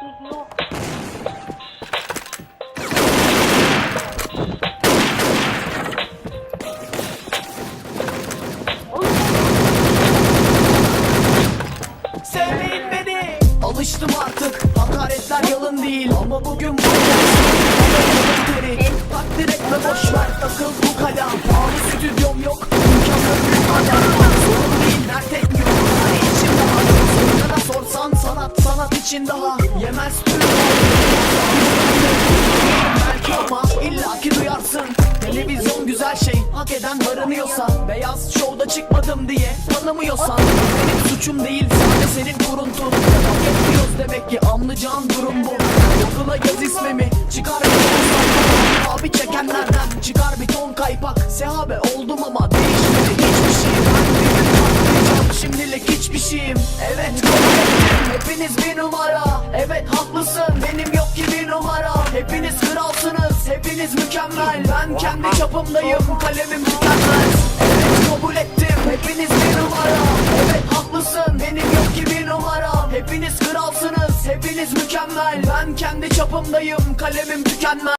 şey beni Alıştım artık. Hakaretler yalın değil. Ama bugün bu Takdir etme boşver. Takıl bu kalem. Pahalı stüdyom yok. İmkanlar büyük adam. İçin daha Yemez tüm. Belki ama illaki duyarsın. Televizyon güzel şey hak eden varınıyorsa Beyaz şovda çıkmadım diye tanımıyorsan. Benim suçum değil sadece senin kuruntun Hak etmiyoruz demek ki anlayacağın durum bu. Google'a yaz ismimi çıkar Abi çekenlerden çıkar bir ton kaypak. Sehabe oldum ama değişmedi. Hiçbir şey Ben bir şimdilik hiçbir şeyim. Evet ettim hepiniz bir numara. Evet haklısın. Benim yok ki bir numara. Hepiniz kralsınız. Hepiniz mükemmel. Ben kendi çapımdayım. Kalemim tükenmez Evet kabul ettim. Hepiniz bir numara. Evet haklısın. Benim yok ki bir numara. Hepiniz kralsınız. Hepiniz mükemmel. Ben kendi çapımdayım. Kalemim tükenmez